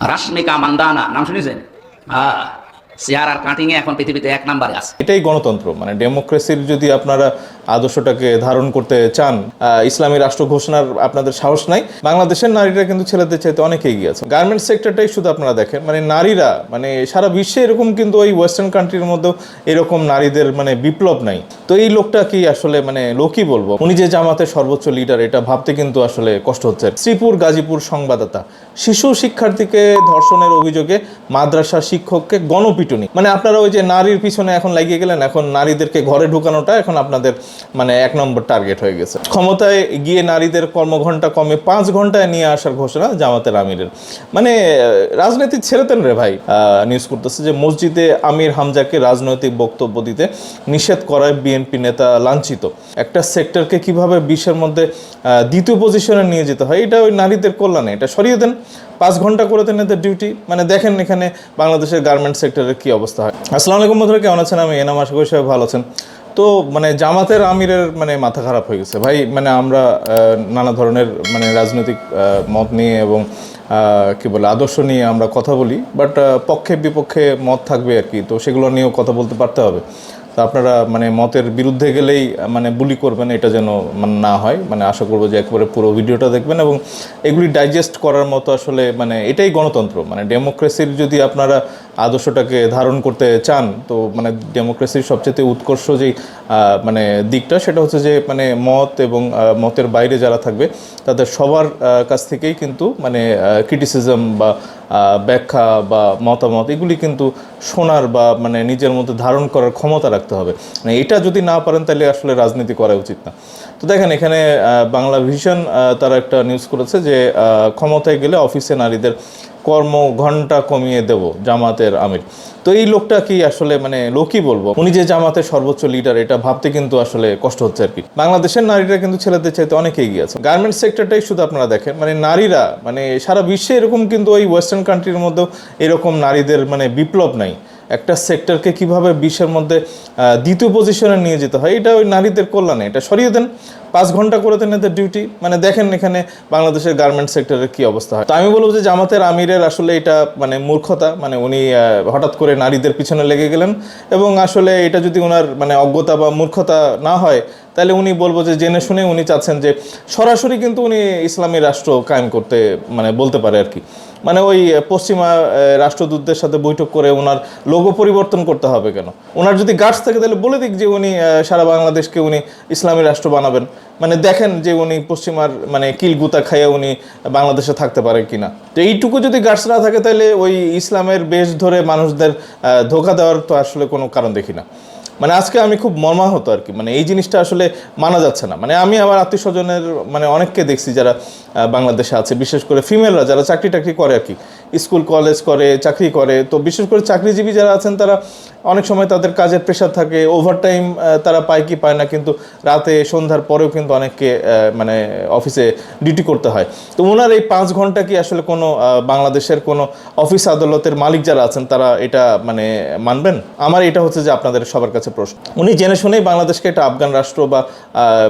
রাশ্মিকা মান্দানা, নাম শুনেছেন? হ্যাঁ চেয়ার আর কাটিংয়ে এখন পৃথিবীতে এক নাম্বারে আছে। এটাই গণতন্ত্র মানে ডেমোক্রেসির যদি আপনারা আদর্শটাকে ধারণ করতে চান ইসলামী রাষ্ট্র ঘোষণার আপনাদের সাহস নাই। বাংলাদেশের নারীরা কিন্তু ছেলেদের চাইতে অনেক এগিয়ে আছে। গার্মেন্টস সেক্টরটাই শুধু আপনারা দেখেন মানে নারীরা মানে সারা বিশ্বে এরকম কিন্তু ওই ওয়েস্টার্ন কান্ট্রির মধ্যেও এরকম নারীদের মানে বিপ্লব নাই। তো এই লোকটা কি আসলে মানে লোকই বলব? উনি যে জামাতের সর্বোচ্চ লিডার এটা ভাবতে কিন্তু আসলে কষ্ট হচ্ছে। শ্রীপুর গাজীপুর সংবাদদাতা, শিশু শিক্ষার্থীকে ধর্ষণের অভিযোগে মাদ্রাসা শিক্ষককে গণপিটুনি। মানে আপনারা ওই যে নারীর পিছনে এখন লাগিয়ে গেলেন, এখন নারীদেরকে ঘরে ঢুকানোটা এখন আপনাদের মানে এক নম্বর টার্গেট হয়ে গেছে। ক্ষমতায় গিয়ে নারীদের কর্মঘণ্টা কমে পাঁচ ঘন্টায় নিয়ে আসার ঘোষণা জামাতের আমিরের। মানে রাজনীতি ছেড়ে দেন রে ভাই। নিউজ করতেছে যে মসজিদে আমির হামজাকে রাজনৈতিক বক্তব্য দিতে নিষেধ করায় বিএনপি নেতা লাঞ্ছিত। একটা সেক্টরকে কীভাবে বিশ্বের মধ্যে দ্বিতীয় পজিশনে নিয়ে যেতে হয়, এটা ওই নারীদের কল্যাণে। এটা সরিয়ে দেন। পাঁচ ঘণ্টা করে দেন এদের ডিউটি মানে দেখেন এখানে বাংলাদেশের গার্মেন্ট সেক্টরের কি অবস্থা হয়। আসসালামু আলাইকুম বন্ধুরা, কেমন আছেন? আমি এনাম। আশা করি সবাই ভালো আছেন। তো মানে জামাতের আমিরের মানে মাথা খারাপ হয়ে গেছে। ভাই মানে আমরা নানা ধরনের মানে রাজনৈতিক মত নিয়ে এবং কি বলে, আদর্শ নিয়ে আমরা কথা বলি, বাট পক্ষে বিপক্ষে মত থাকবে আর কি। তো সেগুলো নিয়েও কথা বলতে পারতে হবে। তো আপনারা মানে মতের বিরুদ্ধে গেলেই মানে বুলি করবেন, এটা যেন মানে না হয়। মানে আশা করব যে একেবারে পুরো ভিডিওটা দেখবেন এবং এগুলি ডাইজেস্ট করার মতো আসলে মানে এটাই গণতন্ত্র। মানে ডেমোক্রেসির যদি আপনারা আদর্শটাকে ধারণ করতে চান, তো মানে ডেমোক্রেসির সবচেয়ে উৎকর্ষ যেই মানে দিকটা, সেটা হচ্ছে যে মানে মত এবং মতের বাইরে যারা থাকবে, তাদের সবার কাছ থেকেই কিন্তু মানে ক্রিটিসিজম বা ব্যাখ্যা বা মতামত, এগুলি কিন্তু শোনার বা মানে নিজের মধ্যে ধারণ করার ক্ষমতা রাখতে হবে। মানে এটা যদি না পারেন, তাহলে আসলে রাজনীতি করা উচিত না। তো দেখেন, এখানে বাংলা ভিশন তারা একটা নিউজ করেছে যে ক্ষমতায় গেলে অফিসে নারীদের কর্ম ঘণ্টা কমিয়ে দেব, জামাতের আমির। তো এই লোকটা কি আসলে মানে লোকই বলব। উনি যে জামাতের সর্বোচ্চ লিডার এটা ভাবতে কিন্তু আসলে কষ্ট হচ্ছে আর কি। বাংলাদেশের নারীরা কিন্তু ছেলেদের চাইতে অনেক এগিয়ে আছে। গার্মেন্টস সেক্টরটাই শুধু আপনারা দেখেন মানে নারীরা মানে সারা বিশ্বে এরকম কিন্তু ওই ওয়েস্টার্ন কান্ট্রির মধ্যেও এরকম নারীদের মানে বিপ্লব নাই। একটা সেক্টরকে কীভাবে বিশ্বের মধ্যে দ্বিতীয় পজিশনে নিয়ে যেতে হয়, এটা ওই নারীদের কল্যাণে। এটা সরিয়ে দেন পাঁচ ঘণ্টা করে দেন এদের ডিউটি মানে দেখেন এখানে বাংলাদেশের গার্মেন্ট সেক্টরের কি অবস্থা হয়। তো আমি বলব যে জামাতের আমিরের আসলে এটা মানে মূর্খতা। মানে উনি হঠাৎ করে নারীদের পিছনে লেগে গেলেন। এবং আসলে এটা যদি ওনার মানে অজ্ঞতা বা মূর্খতা না হয়, তাহলে উনি বলব যে জেনে শুনে উনি চাচ্ছেন যে সরাসরি কিন্তু উনি ইসলামী রাষ্ট্র কায়েম করতে মানে বলতে পারে আর কি। মানে ওই পশ্চিমা রাষ্ট্রদূতদের সাথে বৈঠক করে ওনার লোগো পরিবর্তন করতে হবে কেন? ওনার যদি গাছ থাকে, তাহলে বলে দিক যে উনি সারা বাংলাদেশকে উনি ইসলামী রাষ্ট্র বানাবেন। মানে দেখেন যে উনি পশ্চিমার মানে কিলগুতা খাইয়ে উনি বাংলাদেশে থাকতে পারে কিনা। তো এইটুকু যদি গাছ না থাকে, তাহলে ওই ইসলামের বেশ ধরে মানুষদের ধোকা দেওয়ার তো আসলে কোনো কারণ দেখি না। মানে আজকে আমি খুব মর্মাহত আর কি মানে এই জিনিসটা আসলে মানা যাচ্ছে না। মানে আমি আমার আত্মীয় স্বজনের মানে অনেককে দেখছি যারা বাংলাদেশে আছে, বিশেষ করে ফিমেলরা যারা চাকরি টাকরি করে আর কি। স্কুল, কলেজ করে, চাকরি করে। তো বিশেষ করে চাকরিজীবী যারা আছেন, তারা অনেক সময় তাদের কাজের প্রেশার থাকে ওভারটাইম তারা পায় কি পায় না, কিন্তু রাতে, সন্ধ্যার পরেও কিন্তু অনেককে মানে অফিসে ডিউটি করতে হয়। তো ওনার এই পাঁচ ঘণ্টা কি আসলে কোনো বাংলাদেশের কোনো অফিস আদালতের মালিক যারা আছেন, তারা এটা মানে মানবেন? আমার এটা হচ্ছে যে আপনাদের সবার কাছে প্রশ্ন। উনি জেনে শুনেই বাংলাদেশকে একটা আফগান রাষ্ট্র বা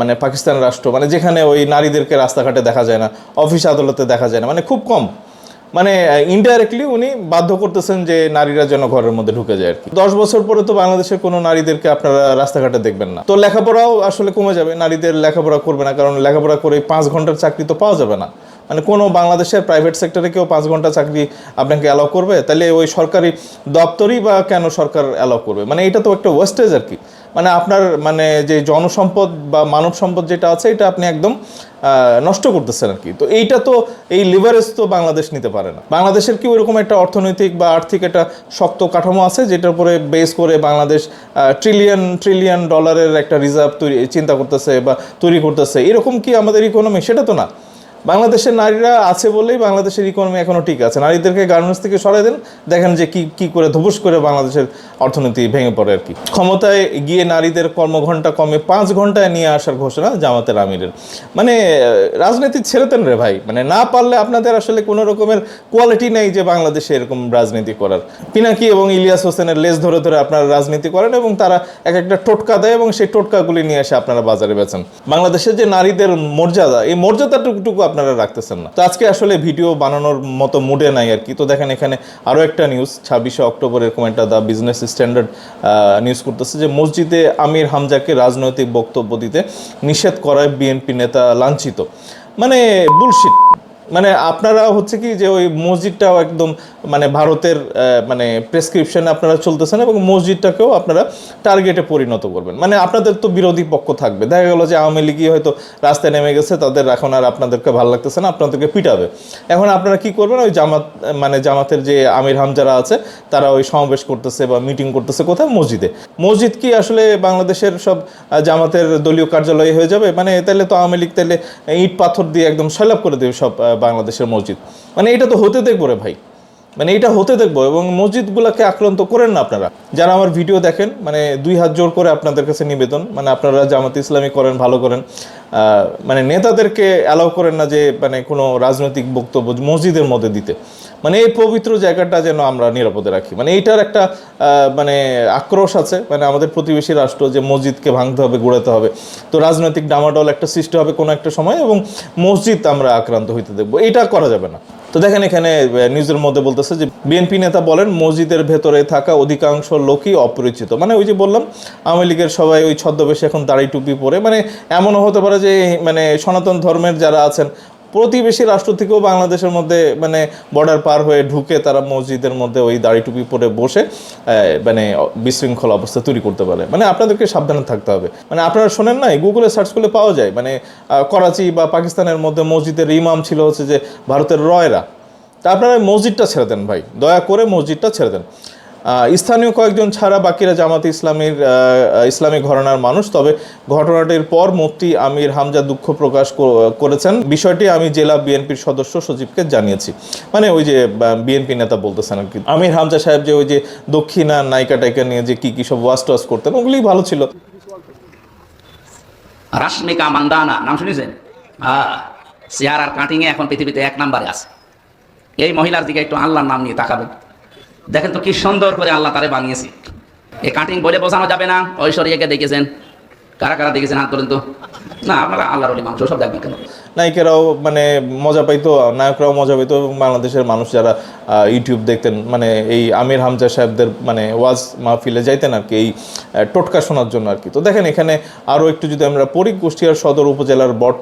মানে পাকিস্তান রাষ্ট্র মানে যেখানে ওই নারীদেরকে রাস্তাঘাটে দেখা যায় না অফিস আদালতে দেখা যায় না মানে খুব কম। মানে ইনডাইরেক্টলি উনি বাধ্য করতেছেন যে নারীরা যেন ঘরের মধ্যে ঢুকে যায় আর কি। দশ বছর পরে তো বাংলাদেশের কোনো নারীদেরকে আপনারা রাস্তাঘাটে দেখবেন না। তো লেখাপড়াও আসলে কমে যাবে। নারীদের লেখাপড়া করবে না, কারণ লেখাপড়া করে পাঁচ ঘণ্টার চাকরি তো পাওয়া যাবে না। মানে কোনো বাংলাদেশের প্রাইভেট সেক্টরে কেউ পাঁচ ঘণ্টা চাকরি আপনাকে অ্যালাউ করবে? তাহলে ওই সরকারি দপ্তরই বা কেন সরকার অ্যালাউ করবে? মানে এটা তো একটা ওয়েস্টেজ আর কি। মানে আপনার মানে যে জনসম্পদ বা মানব সম্পদ যেটা আছে, এটা আপনি একদম নষ্ট করতেছেন আর কি। তো এইটা তো, এই লিভারেজ তো বাংলাদেশ নিতে পারে না। বাংলাদেশের কি ওইরকম একটা অর্থনৈতিক বা আর্থিক একটা শক্ত কাঠামো আছে, যেটার উপরে বেস করে বাংলাদেশ ট্রিলিয়ন ট্রিলিয়ন ডলারের একটা রিজার্ভ তৈরি, চিন্তা করতেছে বা তৈরি করতেছে? এরকম কি আমাদের ইকোনমি সেটা তো না। বাংলাদেশের নারীরা আছে বলেই বাংলাদেশের ইকোনমি এখনও ঠিক আছে। নারীদেরকে গার্মেন্টস থেকে সরাই দেন, দেখেন যে কি কি করে ধুবুস করে বাংলাদেশের অর্থনীতি ভেঙে পড়ে আর কি। ক্ষমতায় গিয়ে নারীদের কর্মঘণ্টা কমে পাঁচ ঘন্টায় নিয়ে আসার ঘোষণা জামাতের আমিরের। মানে রাজনীতি ছেড়ে দেন রে ভাই। মানে না পারলে আপনাদের আসলে কোনো রকমের কোয়ালিটি নেই যে বাংলাদেশে এরকম রাজনীতি করার। পিনাকি এবং ইলিয়াস হোসেনের লেজ ধরে ধরে আপনারা রাজনীতি করেন এবং তারা এক একটা টোটকা দেয় এবং সেই টোটকাগুলি নিয়ে এসে আপনারা বাজারে বেচেন। বাংলাদেশের যে নারীদের মর্যাদা, এই মর্যাদাটুকু আপনারা রাখতেছেন না। তো আজকে আসলে ভিডিও বানানোর মতো মুডে নাই আর কি। তো দেখেন এখানে আরও একটা নিউজ ছাব্বিশে অক্টোবর এরকম একটা দ্য বিজনেস স্ট্যান্ডার্ড নিউজ করতেছে যে মসজিদে আমির হামজাকে রাজনৈতিক বক্তব্য দিতে নিষেধ করায় বিএনপি নেতা লাঞ্ছিত। মানে বুলশিট মানে আপনারা হচ্ছে কি যে ওই মসজিদটাও একদম মানে ভারতের মানে প্রেসক্রিপশনে আপনারা চলতেছেন এবং মসজিদটাকেও আপনারা টার্গেটে পরিণত করবেন। মানে আপনাদের তো বিরোধী পক্ষ থাকবে। দেখা গেল যে আওয়ামী লীগই হয়তো রাস্তায় নেমে গেছে, তাদের এখন আর আপনাদেরকে ভালো লাগতেছে না, আপনাদেরকে পিটাবে। এখন আপনারা কি করবেন? ওই জামাত মানে জামাতের যে আমির হামজারা আছে, তারা ওই সমাবেশ করতেছে বা মিটিং করতেছে কোথায়? মসজিদে। মসজিদ কি আসলে বাংলাদেশের সব জামাতের দলীয় কার্যালয় হয়ে যাবে? মানে তাহলে তো আওয়ামী লীগ তাহলে ইট পাথর দিয়ে একদম সয়লাভ করে দেবে সব বাংলাদেশের মসজিদ। মানে এটা তো হতে দেখব রে ভাই। মানে এটা হতে দেখব এবং মসজিদগুলোকে আক্রান্ত করেন না আপনারা। যারা আমার ভিডিও দেখেন মানে দুই হাত জোর করে আপনাদের কাছে নিবেদন মানে আপনারা জামাত ইসলামী করেন, ভালো করেন মানে নেতাদেরকে অ্যালাউ করেন না যে মানে কোনো রাজনৈতিক বক্তব্য মসজিদের মধ্যে দিতে। মানে এই পবিত্র জায়গাটা যেন আমরা নিরাপদে রাখি। মানে এইটার একটা মানে আক্রোশ আছে। মানে আমাদের প্রতিবেশী রাষ্ট্র যে মসজিদকে ভাঙতে হবে, গড়াতে হবে। তো রাজনৈতিক ডামাডল একটা সৃষ্টি হবে কোনো একটা সময় এবং মসজিদ আমরা আক্রান্ত হইতে দেখব। এটা করা যাবে না। তো দেখেন এখানে নিউজের মধ্যে বলতেছে যে বিএনপি নেতা বলেন, মসজিদের ভেতরে থাকা অধিকাংশ লোকই অপরিচিত। মানে ওই যে বললাম, আওয়ামী লীগের সবাই ওই ছদ্মবেশে এখন দাড়ি টুপি পরে। মানে এমনও হতে পারে যে মানে সনাতন ধর্মের যারা আছেন প্রতিবেশী রাষ্ট্র থেকেও বাংলাদেশের মধ্যে মানে বর্ডার পার হয়ে ঢুকে তারা মসজিদের মধ্যে ওই দাড়ি টুপি পরে বসে মানে বিশৃঙ্খল অবস্থা তৈরি করতে পারে। মানে আপনাদেরকে সাবধানে থাকতে হবে। মানে আপনারা শোনেন না গুগলে সার্চ করলে পাওয়া যায়। মানে করাচি বা পাকিস্তানের মধ্যে মসজিদের ইমাম ছিল হচ্ছে যে, ভারতের রয়রা। তা আপনারা মসজিদটা ছেড়ে দেন ভাই। দয়া করে মসজিদটা ছেড়ে দেন। স্থানীয় কয়েকজন ছাড়া বাকিরা জামাতে ইসলামের ইসলামী ঘরানার মানুষ। তবে ঘটনাটির পর মুফতি আমির হামজা দুঃখ প্রকাশ করেছেন। বিষয়টি আমি জেলা বিএনপির সদস্য সচিবকে জানিয়েছি। মানে ওই যে বিএনপি নেতা বলতেছেন আর কি। আমির হামজা সাহেব যে ওই যে দক্ষিণা নায়িকা টাইকা নিয়ে যে কি কি সব ওয়াশ টাস করতেন ওগুলি ভালো ছিল। রাশ্মিকা মান্দানা, নাম শুনেছেন? হ্যাঁ চেয়ার আর এখন পৃথিবীতে এক নাম্বারে আছে। এই মহিলার দিকে একটু আল্লাহর নাম নিয়ে তাকাবেন। দেখেন তো কি সুন্দর করে আল্লাহ তারে বানিয়েছে। এ কাটিং বলে বোঝানো যাবে না। ঐশ্বরিয়াকে দেখেছেন। কারা কারা দেখেছেন? হাত তোলেন তো। না, আপনারা আল্লাহর মাংস সব দেখবেন কেন? নায়িকারাও মানে মজা পাইতো, নায়করাও মজা পাইতো। এবং বাংলাদেশের মানুষ যারা ইউটিউব দেখতেন মানে এই আমির হামজা সাহেবদের মানে ওয়াজ মাহফিলে যাইতেন আর কি, এই টোটকা শোনার জন্য আর কি। তো দেখেন এখানে আরও একটু যদি আমরা পরিক কুষ্টিয়ার সদর উপজেলার বট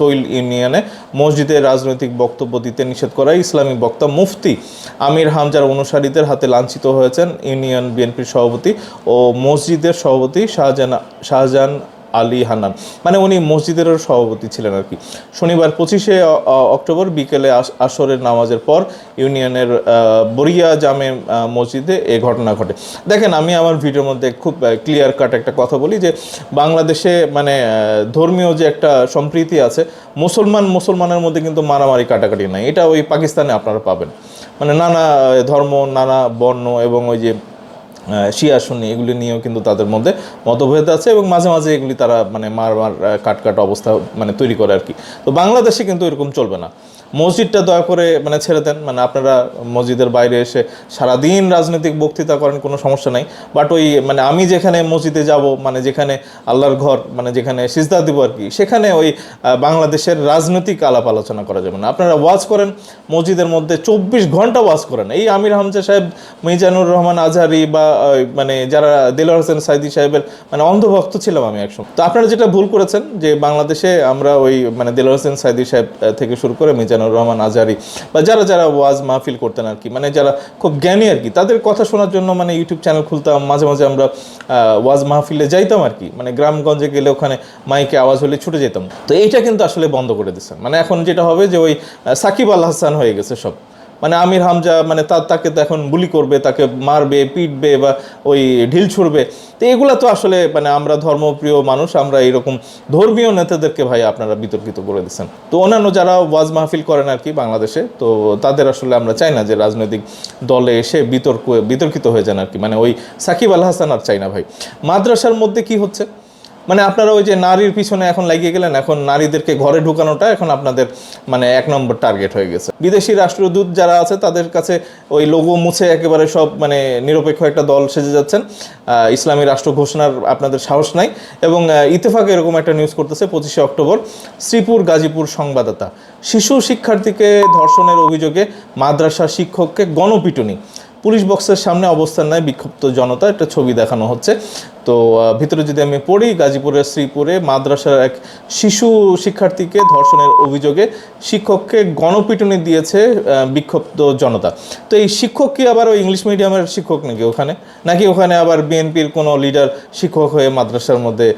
তৈল ইউনিয়নে মসজিদে রাজনৈতিক বক্তব্য দিতে নিষেধ করায় ইসলামী বক্তা মুফতি আমির হামজার অনুসারীদের হাতে লাঞ্ছিত হয়েছেন ইউনিয়ন বিএনপির সভাপতি ও মসজিদের সভাপতি শাহজাহান শাহজাহান আলী হান্নান। মানে উনি মসজিদেরও সভাপতি ছিলেন আর কি। শনিবার পঁচিশে অক্টোবর বিকেলে আস- আসরের নামাজের পর ইউনিয়নের বরিয়া জামে মসজিদে এ ঘটনা ঘটে। দেখেন, আমি আমার ভিডিওর মধ্যে খুব ক্লিয়ার কাট একটা কথা বলি যে, বাংলাদেশে মানে ধর্মীয় যে একটা সম্প্রীতি আছে, মুসলমান মুসলমানের মধ্যে কিন্তু মারামারি কাটাকাটি নাই। এটা ওই পাকিস্তানে আপনারা পাবেন। মানে নানা ধর্ম, নানা বর্ণ এবং ওই যে শিয়া, সুন্নি, এগুলি নিয়েও কিন্তু তাদের মধ্যে মতভেদ আছে এবং মাঝে মাঝে এগুলি তারা মানে মার মার কাট কাট অবস্থা মানে তৈরি করে আর কি। তো বাংলাদেশে কিন্তু এরকম চলবে না। মসজিদটা দয়া করে মানে ছেড়ে দেন। মানে আপনারা মসজিদের বাইরে এসে সারাদিন রাজনৈতিক বক্তৃতা করেন, কোনো সমস্যা নাই। বাট ওই মানে আমি যেখানে মসজিদে যাব মানে যেখানে আল্লাহর ঘর মানে যেখানে সিজদা দিব আর কি, সেখানে ওই বাংলাদেশের রাজনৈতিক আলাপ আলোচনা করা যাবে না। আপনারা ওয়াজ করেন, মসজিদের মধ্যে চব্বিশ ঘণ্টা ওয়াজ করেন। এই আমির হামজা সাহেব, মিজানুর রহমান আজহারি বা মানে যারা দেলোয়ার হোসেন সাইদি সাহেবের মানে অন্ধভক্ত ছিলাম আমি একসময় তো আপনারা যেটা ভুল করেছেন, যে বাংলাদেশে আমরা ওই মানে দেলোয়ার হোসেন সাইদি সাহেব থেকে শুরু করে মিজানুর রহমান আজহারি বা যারা যারা ওয়াজ মাহফিল করতেন আর কি মানে যারা খুব জ্ঞানী আর কি, তাদের কথা শোনার জন্য মানে ইউটিউব চ্যানেল খুলতাম, মাঝে মাঝে আমরা ওয়াজ মাহফিলে যাইতাম আর কি মানে গ্রামগঞ্জে গেলে ওখানে মাইকে আওয়াজ হলে ছুটে যেতাম। তো এইটা কিন্তু আসলে বন্ধ করে দিচ্ছেন মানে এখন যেটা হবে যে ওই সাকিব আল হাসান হয়ে গেছে সব। মানে আমির হামজা মানে তার তাকে তো এখন বুলি করবে, তাকে মারবে, পিটবে বা ওই ঢিল ছুড়বে। তো এগুলো তো আসলে মানে আমরা ধর্মপ্রিয় মানুষ, আমরা এরকম ধর্মীয় নেতাদেরকে ভাই আপনারা বিতর্কিত করে দিচ্ছেন। তো অন্যান্য যারা ওয়াজ মাহফিল করেন আর কি বাংলাদেশে, তো তাদের আসলে আমরা চাই না যে রাজনৈতিক দলে এসে বিতর্ক, বিতর্কিত হয়ে যান আর কি। মানে ওই সাকিব আল হাসান আর চাই না ভাই। মাদ্রাসার মধ্যে কি হচ্ছে? মানে আপনারা ওই যে নারীর পিছনে এখন লাগিয়ে গেলেন এখন নারীদেরকে ঘরে ঢুকানোটা এখন আপনাদের মানে এক নম্বর টার্গেট হয়ে গেছে। বিদেশি রাষ্ট্রদূত যারা আছে তাদের কাছে ওই লোগো মুছে একেবারে সব মানে নিরপেক্ষ একটা দল সেজে যাচ্ছেন। ইসলামী রাষ্ট্র ঘোষণার আপনাদের সাহস নাই এবং আহ, ইত্তেফাক এরকম একটা নিউজ করতেছে পঁচিশে অক্টোবর শ্রীপুর গাজীপুর সংবাদদাতা। শিশু শিক্ষার্থীকে ধর্ষণের অভিযোগে মাদ্রাসা শিক্ষককে গণপিটুনি। পুলিশ বক্সের সামনে অবস্থান নেয় বিক্ষুব্ধ জনতা একটা ছবি দেখানো হচ্ছে। তো ভিতরে যদি আমি পড়ি গাজীপুরের শ্রীপুরে মাদ্রাসার এক শিশু শিক্ষার্থীকে ধর্ষণের অভিযোগে শিক্ষককে গণপিটুনি দিয়েছে বিক্ষুব্ধ জনতা। তো এই শিক্ষক কি আবার ওই ইংলিশ মিডিয়ামের শিক্ষক নাকি ওখানে? নাকি ওখানে আবার বিএনপির কোনো লিডার শিক্ষক হয়ে মাদ্রাসার মধ্যে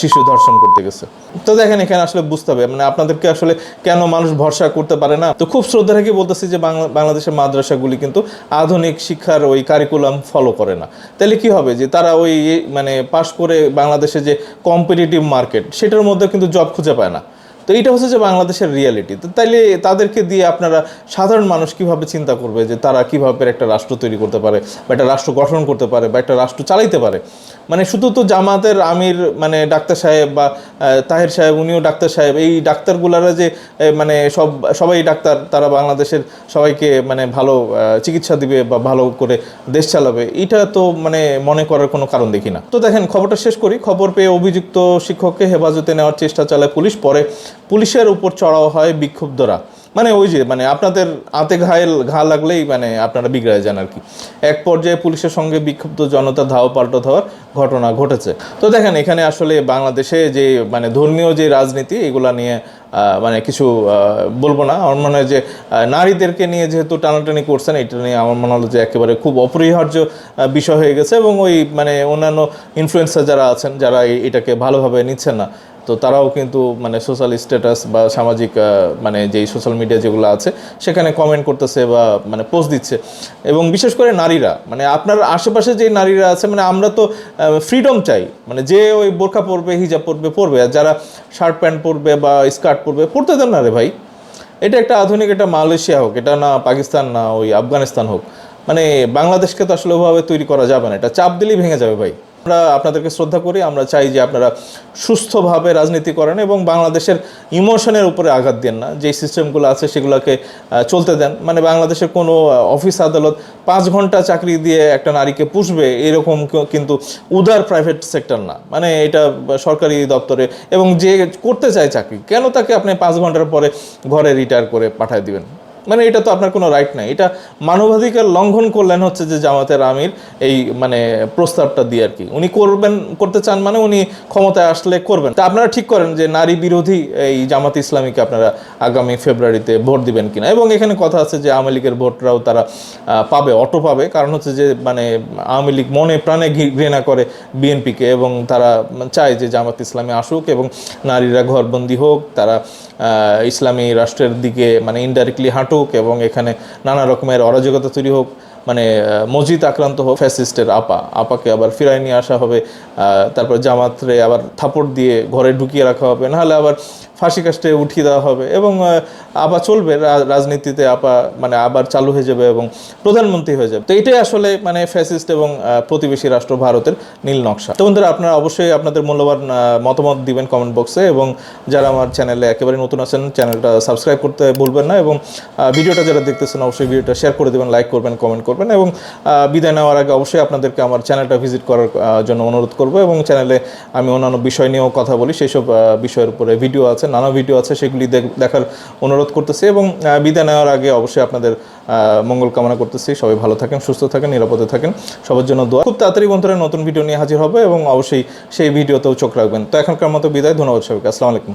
শিশু ধর্ষণ করতে গেছে? তো দেখেন, এখানে আসলে বুঝতে হবে। মানে আপনাদেরকে আসলে কেন মানুষ ভরসা করতে পারে না? তো খুব শ্রদ্ধা রেখে বলতেছি যে বাংলা, বাংলাদেশের মাদ্রাসাগুলি কিন্তু আধুনিক শিক্ষার ওই কারিকুলাম ফলো করে না। তাহলে কি হবে যে তারা ওই মানে পাশ করে বাংলাদেশে যে কম্পিটিটিভ মার্কেট সেটার মধ্যে কিন্তু জব খুঁজে পায় না। তো এইটা হচ্ছে যে বাংলাদেশের রিয়ালিটি তো তাইলে তাদেরকে দিয়ে আপনারা সাধারণ মানুষ কীভাবে চিন্তা করবে যে তারা কীভাবে একটা রাষ্ট্র তৈরি করতে পারে বা একটা রাষ্ট্র গঠন করতে পারে বা একটা রাষ্ট্র চালাইতে পারে? মানে শুধু তো জামাতের আমির মানে ডাক্তার সাহেব বা তাহের সাহেব, উনিও ডাক্তার সাহেব, এই ডাক্তারগুলারা যে মানে সব, সবাই ডাক্তার, তারা বাংলাদেশের সবাইকে মানে ভালো চিকিৎসা দিবে বা ভালো করে দেশ চালাবে। এটা তো মানে মনে করার কোনো কারণ দেখি না। তো দেখেন, খবরটা শেষ করি। খবর পেয়ে অভিযুক্ত শিক্ষককে হেফাজতে নেওয়ার চেষ্টা চালায় পুলিশ। পরে পুলিশের উপর চড়াও হয় বিক্ষুব্ধরা। মানে ওই যে মানে আপনাদের আতে ঘায়েল ঘা লাগলেই মানে আপনারা বিগড়ে যান আর কি। এক পর্যায়ে পুলিশের সঙ্গে বিক্ষুব্ধ জনতা ধাও পাল্টো ধাওয়ার ঘটনা ঘটেছে। তো দেখেন, এখানে আসলে বাংলাদেশে যে মানে ধর্মীয় যে রাজনীতি, এগুলা নিয়ে মানে কিছু বলব না। আমার মনে হয় যে নারীদেরকে নিয়ে যেহেতু টানাটানি করছেন, এটা নিয়ে আমার মনে হলো যে একেবারে খুব অপরিহার্য বিষয় হয়ে গেছে। এবং ওই মানে অন্যান্য ইনফ্লুয়েন্সার যারা আছেন, যারা এটাকে ভালোভাবে নিচ্ছেন না। তো তারাও কিন্তু মানে সোশ্যাল স্ট্যাটাস বা সামাজিক মানে যেই সোশ্যাল মিডিয়া যেগুলো আছে, সেখানে কমেন্ট করতেছে বা মানে পোস্ট দিচ্ছে। এবং বিশেষ করে নারীরা মানে আপনার আশেপাশে যে নারীরা আছে মানে আমরা তো ফ্রিডম চাই। মানে যে ওই বোরখা পরবে হিজাব পরবে পরবে। আর যারা শার্ট প্যান্ট পরবে বা স্কার্ট পরবে, পরতে দেন না রে ভাই। এটা একটা আধুনিক, এটা মালয়েশিয়া হোক, এটা না পাকিস্তান, না ওই আফগানিস্তান হোক। মানে বাংলাদেশকে তো আসলে ওভাবে তৈরি করা যাবে না। এটা চাপ দিলেই ভেঙে যাবে ভাই। আমরা আপনাদেরকে শ্রদ্ধা করি, আমরা চাই যে আপনারা সুস্থভাবে রাজনীতি করেন এবং বাংলাদেশের ইমোশনের উপরে আঘাত দেন না। যে সিস্টেমগুলো আছে সেগুলোকে চলতে দেন। মানে বাংলাদেশের কোনো অফিস আদালত পাঁচ ঘণ্টা চাকরি দিয়ে একটা নারীকে পুষবে, এরকম কিন্তু উদার প্রাইভেট সেক্টর না। মানে এটা সরকারি দপ্তরে এবং যে করতে চায় চাকরি, কেন তাকে আপনি পাঁচ ঘণ্টার পরে ঘরে রিটায়ার করে পাঠায় দিবেন? মানে এটা তো আপনার কোনো রাইট নাই। এটা মানবাধিকার লঙ্ঘন করলেন হচ্ছে যে জামাতের আমির এই মানে প্রস্তাবটা দিয়ে আর কি। উনি করবেন, করতে চান মানে উনি ক্ষমতায় আসলে করবেন। তা আপনারা ঠিক করেন যে নারী বিরোধী এই জামাত ইসলামীকে আপনারা আগামী ফেব্রুয়ারিতে ভোট দিবেন কিনা। এবং এখানে কথা আছে যে আওয়ামী লীগের ভোটরাও তারা পাবে, অটো পাবে। কারণ হচ্ছে যে মানে আওয়ামী লীগ মনে প্রাণে ঘৃণা করে বিএনপিকে এবং তারা চায় যে জামাত ইসলামে আসুক এবং নারীরা ঘরবন্দি হোক, তারা ইসলামী রাষ্ট্রের দিকে মানে ইনডাইরেক্টলি হাঁটুক এবং এখানে নানা রকমের অরাজকতা তৈরি হোক মানে মসজিদ আক্রান্ত হোক ফ্যাসিস্টের আপা। আপাকে আবার ফিরাই নিয়ে আসা হবে তারপর জামাতরে আবার থাপড় দিয়ে ঘরে ঢুকিয়ে রাখা হবে। নাহলে আবার ফাঁসি কাস্টে উঠিয়ে দেওয়া হবে এবং আবার চলবে রাজনীতিতে আপা মানে আবার চালু হয়ে যাবে এবং প্রধানমন্ত্রী হয়ে যাবে। তো এটাই আসলে মানে ফ্যাসিস্ট এবং প্রতিবেশী রাষ্ট্র ভারতের নীল নকশা। তো বন্ধুরা, আপনারা অবশ্যই আপনাদের মূল্যবান মতামত দিবেন কমেন্ট বক্সে এবং যারা আমার চ্যানেলে একেবারে নতুন আছেন চ্যানেলটা সাবস্ক্রাইব করতে ভুলবেন না এবং ভিডিওটা যারা দেখতেছেন, অবশ্যই ভিডিওটা শেয়ার করে দেবেন লাইক করবেন কমেন্ট করবেন এবং বিদায় নেওয়ার আগে অবশ্যই আপনাদেরকে আমার চ্যানেলটা ভিজিট করার জন্য অনুরোধ করব এবং চ্যানেলে আমি অন্যান্য বিষয় নিয়েও কথা বলি। সেই সব বিষয়ের উপরে ভিডিও আছে। নানা ভিডিও আছে, সেগুলি দেখার অনুরোধ করতেছি এবং বিদায় নেওয়ার আগে অবশ্যই আপনাদের মঙ্গল কামনা করতেছি। সবাই ভালো থাকেন, সুস্থ থাকেন, নিরাপদে থাকেন। সবার জন্য দোয়া। খুব তাড়াতাড়ি বন্ধুরা নতুন ভিডিও নিয়ে হাজির হবে এবং অবশ্যই সেই ভিডিওতেও চোখ রাখবেন। তো এখনকার মতো বিদায়, ধন্যবাদ সবাইকে। আসসালামু আলাইকুম।